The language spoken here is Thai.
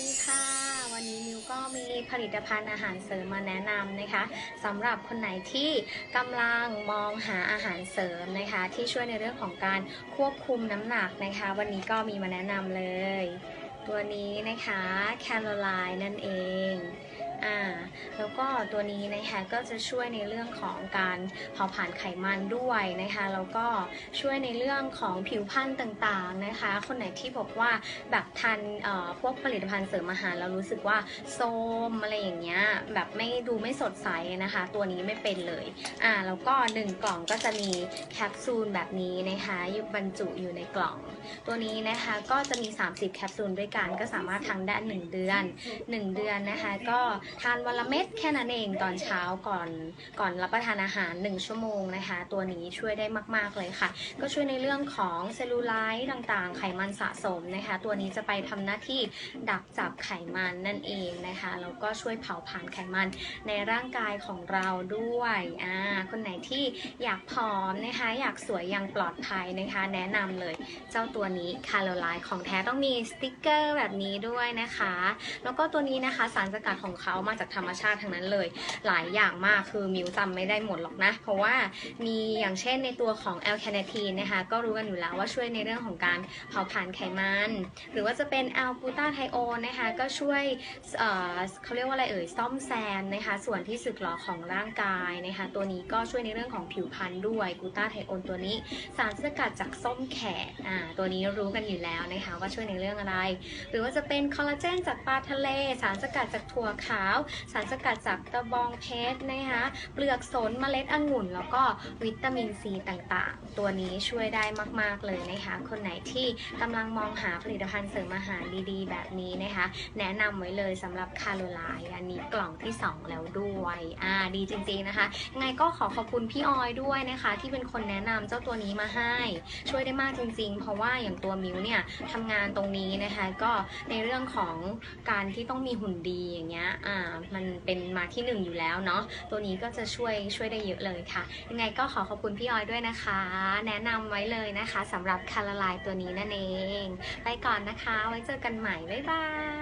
ดีค่ะ วันนี้มิวก็มีผลิตภัณฑ์อาหารเสริมมาแนะนำนะคะสำหรับคนไหนที่กำลังมองหาอาหารเสริมนะคะ ที่ช่วยในเรื่องของการควบคุมน้ำหนักนะคะ วันนี้ก็มีมาแนะนำเลย ตัวนี้นะคะแคโรไลน์นั่นเอง แล้วก็ตัวนี้นะคะก็จะช่วยในเรื่องของการเผาผลาญไขมันด้วยนะคะแล้วก็ช่วยในเรื่องของผิวพรรณต่างๆนะคะ คนไหนที่บอกว่าแบบทานพวกผลิตภัณฑ์เสริมอาหารแล้วรู้สึกว่าโซมอะไรอย่างเงี้ยแบบไม่ดูไม่สดใสนะคะ ตัวนี้ไม่เป็นเลยอ่าแล้วก็หนึ่งกล่องก็จะมีแคปซูลแบบนี้นะคะอยู่บรรจุอยู่ในกล่อง ตัวนี้นะคะก็จะมี 30 แคปซูลด้วยกัน ก็สามารถทานได้1เดือน 1 เดือนนะคะ ก็ทานวันละเม็ดแค่นั้นเองตอนเช้าก่อนก่อนรับประทานอาหาร 1 ชั่วโมงนะคะ ตัวนี้ช่วยได้มาก ๆ เลยค่ะ ก็ช่วยในเรื่องของเซลลูไลท์ต่างๆ ไขมันสะสมนะคะ ตัวนี้จะไปทำหน้าที่ดักจับไขมันนั่นเองนะคะแล้วก็ช่วยเผาผลาญไขมันในร่างกายของเราด้วยอ่าคนไหนที่อยากผอมนะคะ อยากสวยอย่างปลอดภัยนะคะ แนะนำเลยเจ้าตัวนี้คาร์โลไลน์ของแท้ต้องมีสติกเกอร์แบบนี้ด้วยนะคะ แล้วก็ตัวนี้นะคะสารสกัดของเขามาจากธรรมชาติทั้งนั้นเลย หลายอย่างมากคือมิวจำไม่ได้หมดหรอกนะ เพราะว่ามีอย่างเช่นในตัวของแอลแคเนทีนนะคะก็รู้กันอยู่แล้วว่าช่วยในเรื่องของการเผาผลาญไขมัน หรือว่าจะเป็นแอลบูตาไทโอนนะคะก็ช่วยเเขาเรียกว่าอะไรเอ่ยซ่อมแซมนะคะส่วนที่สึกหรอของร่างกายนะคะตัวนี้ก็ช่วยในเรื่องของผิวพรรณด้วยกูตาไทโอนตัวนี้สารสกัดจากส้มแขกอ่าตัวนี้รู้กันอยู่แล้วนะคะว่าช่วยในเรื่องอะไร หรือว่าจะเป็นคอลลาเจนจากปลาทะเล สารสกัดจากถั่วขาว สารสกัดจากตะบองเพชรนะคะเปลือกสนเมล็ดองุ่น แล้วก็วิตามินซีต่างๆ ตัวนี้ช่วยได้มากๆเลยนะคะ คนไหนที่กำลังมองหาผลิตภัณฑ์เสริมอาหารดีๆ แบบนี้นะคะ แนะนำไว้เลยสำหรับคาโรไลน์อันนี้กล่องที่ 2 แล้วด้วยอ่าดีจริงๆนะคะไงก็ขอขอบคุณพี่ออยด้วยนะคะ ที่เป็นคนแนะนำเจ้าตัวนี้มาให้ ช่วยได้มากจริงๆ เพราะว่าอย่างตัวมิวเนี่ยทำงานตรงนี้นะคะก็ในเรื่องของการที่ต้องมีหุ่นดีอย่างเงี้ยอ่ามันเป็นมาที่หนึ่งอยู่แล้วเนาะตัวนี้ก็จะช่วยช่วยได้เยอะเลยค่ะ ยังไงก็ขอขอบคุณพี่ออยด้วยนะคะ แนะนำไว้เลยนะคะสำหรับคาราลายตัวนี้นั่นเอง ไปก่อนนะคะ ไว้เจอกันใหม่ บ๊ายบาย